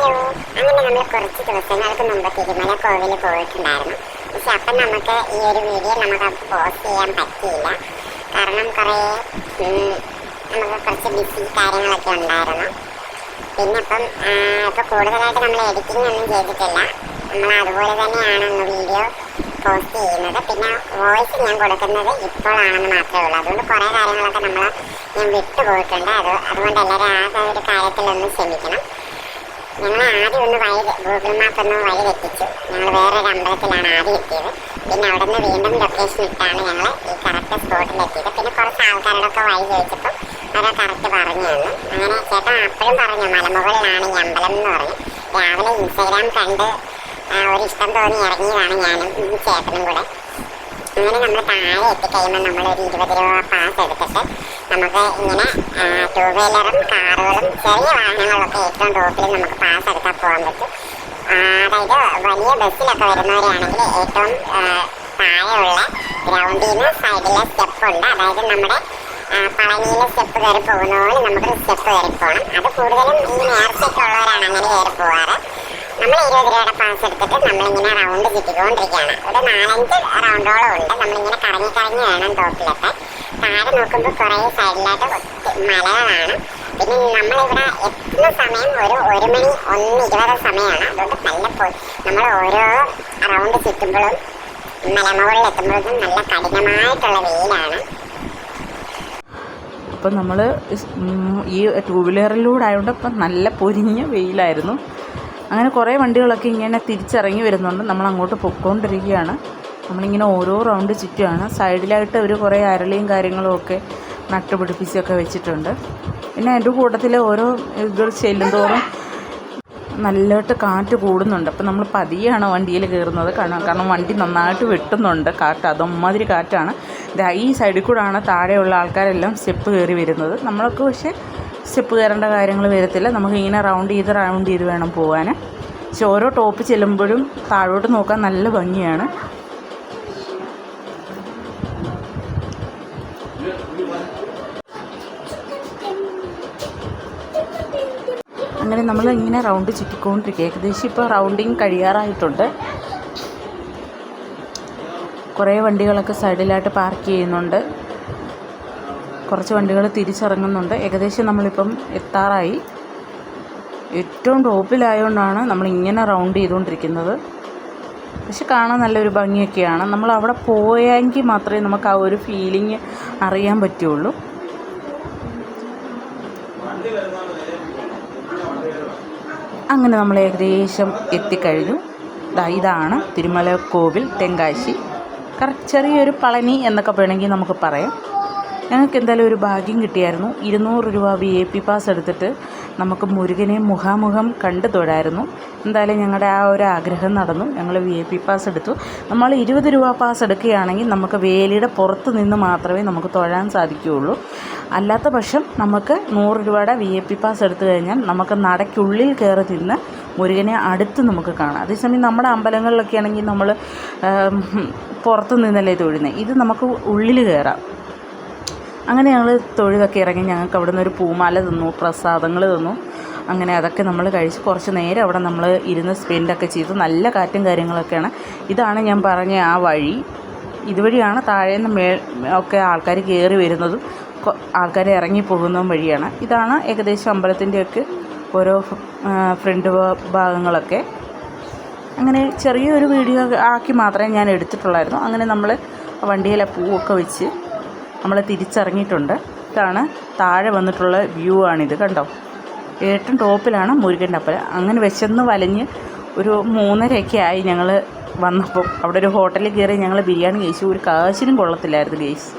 അങ്ങനെ നമ്മൾ കുറച്ച് ദിവസങ്ങൾക്ക് മുമ്പ് തിരുമല കോവിൽ പോയിട്ടുണ്ടായിരുന്നു. പക്ഷെ അപ്പം നമുക്ക് ഈ ഒരു വീഡിയോ നമുക്ക് പോസ്റ്റ് ചെയ്യാൻ പറ്റിയില്ല. കാരണം കുറേ നമുക്ക് കുറച്ച് ബിസി കാര്യങ്ങളൊക്കെ ഉണ്ടായിരുന്നു. പിന്നെ ഇപ്പം ഇപ്പം കൂടുതലായിട്ട് നമ്മൾ എഡിറ്റിംഗ് ഒന്നും ചെയ്തിട്ടില്ല. നമ്മൾ അതുപോലെ തന്നെയാണ് ഒന്ന് വീഡിയോ പോസ്റ്റ് ചെയ്യുന്നത്. പിന്നെ വോയിസ് ഞാൻ കൊടുക്കുന്നത് ഇപ്പോഴാണെന്ന് മാത്രമേ ഉള്ളൂ. അതുകൊണ്ട് കുറേ കാര്യങ്ങളൊക്കെ നമ്മൾ ഞാൻ വിട്ടുപോയിട്ടുണ്ട്. അത് അതുകൊണ്ട് എല്ലാവരും ആ ഒരു കാര്യത്തിലൊന്ന് ക്ഷമിക്കണം. ഞങ്ങൾ ആദ്യം ഒന്ന് വഴി ഗൂഗിൾ മാപ്പ് ഒന്ന് വഴി തെറ്റിച്ചു ഞങ്ങൾ വേറൊരു അമ്പലത്തിലാണ് ആദ്യം എത്തിയത്. പിന്നെ അവിടെ നിന്ന് വീണ്ടും ലൊക്കേഷൻ ഇട്ടാണ് ഞങ്ങൾ ഈ കറക്റ്റ് സ്പോട്ടിൽ എത്തിയത്. പിന്നെ കുറച്ച് ആൾക്കാരോടൊക്കെ വഴി ചോദിച്ചപ്പോൾ അവരെ കറക്റ്റ് പറഞ്ഞു തന്നു. അങ്ങനെ ചേട്ടൻ അപ്പോഴും പറഞ്ഞു മലമുകളിലാണ് ഈ അമ്പലം എന്ന് പറഞ്ഞു. രാവിലെ ഇൻസ്റ്റാഗ്രാം കണ്ട് ഒരു ഇഷ്ടം തോന്നി ഇറങ്ങിയതാണ് ഞാനും ഈ ചേട്ടനും കൂടെ. അങ്ങനെ നമ്മൾ താഴെ എത്തിക്കഴിയുമ്പോൾ നമ്മളൊരു ഇരുപത് രൂപ പാസ് എടുത്തിട്ട് നമുക്ക് ഇങ്ങനെ ടൂ വീലറും കാറുകളും ചെറിയ വാഹനങ്ങളൊക്കെ ഏറ്റവും ടോപ്പിൽ നമുക്ക് പാസ് എടുത്താൽ പോകാൻ പറ്റും. അതായത് വലിയ ബസ്സിലൊക്കെ വരുന്നവരാണെങ്കിൽ ഏറ്റവും താഴെയുള്ള ഗ്രൗണ്ടിൽ നിന്ന് സൈഡിലെ സ്റ്റെപ്പ് ഉണ്ട്. അതായത് നമ്മുടെ പളനിയിലെ സ്റ്റെപ്പ് കയറി പോകുന്ന പോലെ നമുക്ക് സ്റ്റെപ്പ് കയറി പോകണം അത് കൂടുതലും ഈ നേർച്ചയൊക്കെ ഉള്ളവരാണ് അങ്ങനെ കയറി പോകാറ്. നമ്മൾ ഇരുപത് രൂപയുടെ പാസ് എടുത്തിട്ട് നമ്മളിങ്ങനെ റൗണ്ട് ചുറ്റിക്കൊണ്ടിരിക്കുകയാണ്. ഒരു നാലഞ്ച് റൗണ്ടോളം ഉണ്ട്. നമ്മളിങ്ങനെ കറങ്ങി കറങ്ങി വേണം ടോപ്പിലെത്താൻ താഴെ നോക്കുമ്പോൾ കുറേ സൈഡിലായിട്ട് മലകളാണ്. പിന്നെ നമ്മളിവിടെ എത്തുന്ന സമയം ഒരു ഒരു മണി ഒന്ന് ഇരുപത് സമയമാണ്. അതുകൊണ്ട് നല്ല പോയി നമ്മൾ ഓരോ റൗണ്ട് ചുറ്റുമ്പോഴും മലമുകളിൽ എത്തുമ്പോഴും നല്ല കഠിനമായിട്ടുള്ള വെയിലാണ്. അപ്പം നമ്മൾ ഈ ടൂ വീലറിലൂടെ ആയതുകൊണ്ട് ഇപ്പം നല്ല പൊരിഞ്ഞ വെയിലായിരുന്നു. അങ്ങനെ കുറേ വണ്ടികളൊക്കെ ഇങ്ങനെ തിരിച്ചിറങ്ങി വരുന്നുണ്ട്. നമ്മൾ അങ്ങോട്ട് പൊയ്ക്കൊണ്ടിരിക്കുകയാണ്. നമ്മളിങ്ങനെ ഓരോ റൗണ്ട് ചുറ്റുമാണ് സൈഡിലായിട്ട് അവർ കുറേ അരളിയും കാര്യങ്ങളും ഒക്കെ നട്ടുപിടിപ്പിച്ചൊക്കെ വെച്ചിട്ടുണ്ട്. പിന്നെ എന്റെ കൂട്ടത്തിൽ ഓരോ ഇത് ചെല്ലുന്തോറും നല്ലതായിട്ട് കാറ്റ് കൂടുന്നുണ്ട്. അപ്പം നമ്മൾ പതിയാണ് വണ്ടിയിൽ കയറുന്നത്. കാരണം കാരണം വണ്ടി നന്നായിട്ട് വെട്ടുന്നുണ്ട്. കാറ്റ് അതൊമ്മാതിരി കാറ്റാണ്. ഈ സൈഡിൽ കൂടാണ് താഴെയുള്ള ആൾക്കാരെല്ലാം സ്റ്റെപ്പ് കയറി വരുന്നത്. നമ്മളൊക്കെ പക്ഷേ സ്റ്റെപ്പ് കയറേണ്ട കാര്യങ്ങൾ വരത്തില്ല. നമുക്ക് ഇങ്ങനെ റൗണ്ട് ചെയ്ത് റൗണ്ട് ചെയ്ത് വേണം പോകാൻ പക്ഷെ ഓരോ ടോപ്പ് ചെല്ലുമ്പോഴും താഴോട്ട് നോക്കാൻ നല്ല ഭംഗിയാണ്. അങ്ങനെ നമ്മൾ ഇങ്ങനെ റൗണ്ട് ചുറ്റിക്കൊണ്ടിരിക്കുക. ഏകദേശം ഇപ്പോൾ റൗണ്ടിങ് കഴിയാറായിട്ടുണ്ട്. കുറേ വണ്ടികളൊക്കെ സൈഡിലായിട്ട് പാർക്ക് ചെയ്യുന്നുണ്ട്. കുറച്ച് വണ്ടികൾ തിരിച്ചിറങ്ങുന്നുണ്ട്. ഏകദേശം നമ്മളിപ്പം എത്താറായി. ഏറ്റവും ടോപ്പിലായതുകൊണ്ടാണ് നമ്മൾ ഇങ്ങനെ റൗണ്ട് ചെയ്തുകൊണ്ടിരിക്കുന്നത് പക്ഷെ കാണാൻ നല്ലൊരു ഭംഗിയൊക്കെയാണ്. നമ്മൾ അവിടെ പോയെങ്കിൽ മാത്രമേ നമുക്ക് ആ ഒരു ഫീലിംഗ് അറിയാൻ പറ്റുള്ളൂ. അങ്ങനെ നമ്മൾ ഏകദേശം എത്തിക്കഴിഞ്ഞു. ഇതാണ് തിരുമല കോവിൽ തെങ്കാശി. കറക്റ്റ് ചെറിയൊരു പളനി എന്നൊക്കെ വേണമെങ്കിൽ നമുക്ക് പറയാം. ഞങ്ങൾക്ക് എന്തായാലും ഒരു ഭാഗ്യം കിട്ടിയായിരുന്നു. ഇരുന്നൂറ് രൂപ വി എ പി പാസ് എടുത്തിട്ട് നമുക്ക് മുരുകനെ മുഖാമുഖം കണ്ടു തൊഴായിരുന്നു. എന്തായാലും ഞങ്ങളുടെ ആ ഒരു ആഗ്രഹം നടന്നു. ഞങ്ങൾ വി എ പി പാസ് എടുത്തു. നമ്മൾ ഇരുപത് രൂപ പാസ് എടുക്കുകയാണെങ്കിൽ നമുക്ക് വേലിയുടെ പുറത്ത് നിന്ന് മാത്രമേ നമുക്ക് തൊഴാൻ സാധിക്കുകയുള്ളൂ. അല്ലാത്ത പക്ഷം നമുക്ക് നൂറ് രൂപയുടെ വി എ പി പാസ് എടുത്തു കഴിഞ്ഞാൽ നമുക്ക് നടയ്ക്കുള്ളിൽ കയറി തിന്ന് മുരുകനെ അടുത്ത് നമുക്ക് കാണാം. അതേസമയം നമ്മുടെ അമ്പലങ്ങളിലൊക്കെ ആണെങ്കിൽ നമ്മൾ പുറത്തു നിന്നല്ലേ തൊഴുന്നത് ഇത് നമുക്ക് ഉള്ളിൽ കയറാം. അങ്ങനെ ഞങ്ങൾ തൊഴുതൊക്കെ ഇറങ്ങി ഞങ്ങൾക്ക് അവിടെ നിന്ന് ഒരു പൂമാല തന്നു പ്രസാദങ്ങൾ തന്നു. അങ്ങനെ അതൊക്കെ നമ്മൾ കഴിച്ച് കുറച്ച് നേരം അവിടെ നമ്മൾ ഇരുന്ന് സ്പെൻഡൊക്കെ ചെയ്തു. നല്ല കാറ്റും കാര്യങ്ങളൊക്കെയാണ്. ഇതാണ് ഞാൻ പറഞ്ഞ ആ വഴി. ഇതുവഴിയാണ് താഴേന്ന് മേ ഒക്കെ ആൾക്കാർ കയറി വരുന്നതും ആൾക്കാർ ഇറങ്ങി പോകുന്നതും വഴിയാണ്. ഇതാണ് ഏകദേശം അമ്പലത്തിന്റെയൊക്കെ ഓരോ ഫ്രണ്ട് ഭാഗങ്ങളൊക്കെ. അങ്ങനെ ചെറിയൊരു വീഡിയോ ആക്കി മാത്രമേ ഞാൻ എടുത്തിട്ടുള്ളായിരുന്നു. അങ്ങനെ നമ്മൾ വണ്ടിയിലെ പൂവൊക്കെ വെച്ച് നമ്മൾ തിരിച്ചിറങ്ങിയിട്ടുണ്ട്. ഇതാണ് താഴെ വന്നിട്ടുള്ള വ്യൂ ആണിത് കണ്ടോ? ഏറ്റവും ടോപ്പിലാണ് മുരുകന്റെ അപ്പല അങ്ങനെ വെച്ചെന്ന് വലഞ്ഞ് ഒരു മൂന്നരയൊക്കെ ആയി ഞങ്ങൾ വന്നപ്പോൾ അവിടെ ഒരു ഹോട്ടലിൽ കയറി ഞങ്ങൾ ബിരിയാണി കഴിച്ചു. ഒരു കാശിനും കൊള്ളത്തില്ലായിരുന്നു ഗേസ്